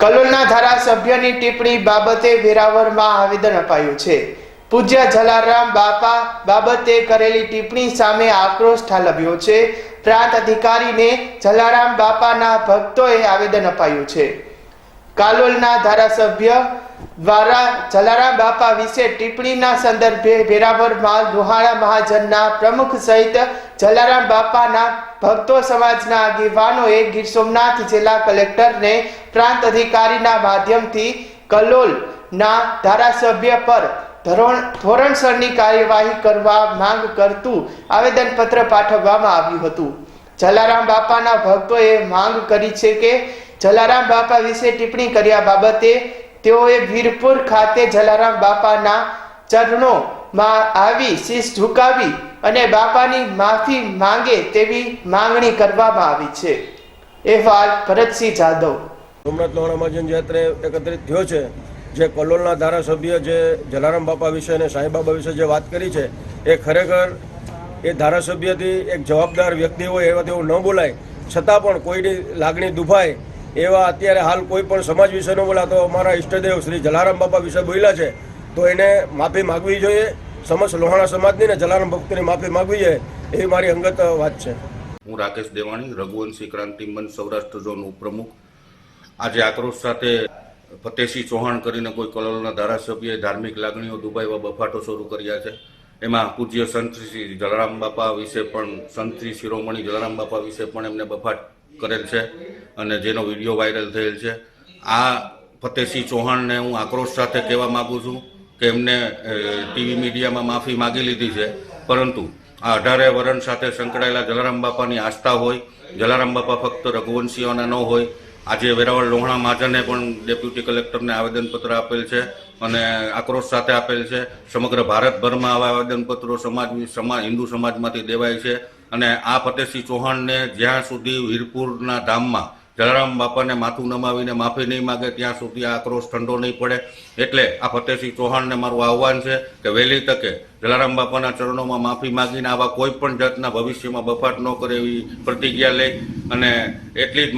કલોલના ધારાસભ્યની ટિપ્પણી બાબતે વેરાવળમાં આવેદન અપાયું છે. પૂજ્ય જલારામ બાપા બાબતે કરેલી ટિપ્પણી સામે આક્રોશ ઠાલવ્યો છે. પ્રાંત અધિકારીને જલારામ બાપાના ભક્તોએ આવેદન અપાયું છે. કાલોલના ધારાસભ્ય દ્વારા જલારામ બાપા વિશે ટિપ્પણીના સંદર્ભે વેરાવળમાં લોહાણા મહાજનના પ્રમુખ સહિત જલારામ બાપાના ભક્તો સમાજના આગેવાનોએ ગીર સોમનાથ જિલ્લા કલેક્ટરને પ્રાંત અધિકારીના માધ્યમથી કલોલના ધારાસભ્ય પર ધોરણ ધોરણસરની કાર્યવાહી કરવા માંગ કરતું આવેદનપત્ર પાઠવવામાં આવ્યું હતું. જલારામ બાપાના ભક્તોએ માંગ કરી છે કે જલારામ બાપા વિશે ટિપ્પણી કર્યા બાબતે તેઓએ વીરપુર ખાતે જલારામ બાપાના ચરણોમાં આવી શીશ ઝુકાવી અને બાપાની માફી માંગે તેવી માંગણી કરવામાં આવી છે. અહેવાલ ભરતસિંહ જાદવ સોમનાથ મહાજન યાત્રે એકત્રિત થયો છે, જે કલોલના ધારાસભ્ય જે જલારામ બાપા વિશે અને સાંઈ બાબા વિશે જે વાત કરી છે, એ ખરેખર એ ધારાસભ્યથી એક જવાબદાર વ્યક્તિ હોય એવા તેવું ન બોલાય. છતાં પણ કોઈની લાગણી દુભાય એવા અત્યારે હાલ કોઈ પણ સમાજ વિશે ન બોલા તો અમારા ઈષ્ટદેવ શ્રી જલારામ બાપા વિશે બોલ્યા છે, તો એને માફી માગવી જોઈએ. સમસ્ત લોહાણા સમાજની ને જલારામ ભક્તોની માફી માગવી જોઈએ, એવી મારી અંગત વાત છે. હું રાકેશ દેવાણી, રઘુવંશી ક્રાંતિ મંચ સૌરાષ્ટ્ર ઝોન ઉપપ્રમુખ આજે આક્રોશ સાથે ફતેહસિંહ ચૌહાણ કરીને કોઈ કલોલના ધારાસભ્યએ ધાર્મિક લાગણીઓ દુબાઈવા બફાટો શરૂ કર્યા છે. એમાં પૂજ્ય સંત શ્રી જલારામ બાપા વિશે પણ, સંત શ્રી શિરોમણી જલારામ બાપા વિશે પણ એમને બફાટ કરેલ છે અને જેનો વીડિયો વાયરલ થયેલ છે. આ ફતેહસિંહ ચૌહાણને હું આક્રોશ સાથે કહેવા માગું છું કે એમને ટીવી મીડિયામાં માફી માગી લીધી છે. પરંતુ આ અઢારે વરણ સાથે સંકળાયેલા જલારામ બાપાની આસ્થા હોય, જલારામ બાપા ફક્ત રઘુવંશીઓના ન હોય આજે વેરાવળ લોહણા મહાજને પણ ડેપ્યુટી કલેક્ટરને આવેદનપત્ર આપેલ છે અને આક્રોશ સાથે આપેલ છે. સમગ્ર ભારતભરમાં આવા આવેદનપત્રો સમાજ સમાજ હિન્દુ સમાજમાંથી દેવાય છે અને આ ફતેહસિંહ ચૌહાણને જ્યાં સુધી વીરપુરના ધામમાં જલારામ બાપાને માથું નમાવીને માફી નહીં માગે, ત્યાં સુધી આ આક્રોશ ઠંડો નહીં પડે. એટલે આ ફતેહસિંહ ચૌહાણને મારું આહવાન છે કે વહેલી તકે જલારામ બાપાના ચરણોમાં માફી માગીને આવા કોઈ પણ જાતના ભવિષ્યમાં બફાટ ન કરે એવી પ્રતિજ્ઞા લઈ અને એટલી જ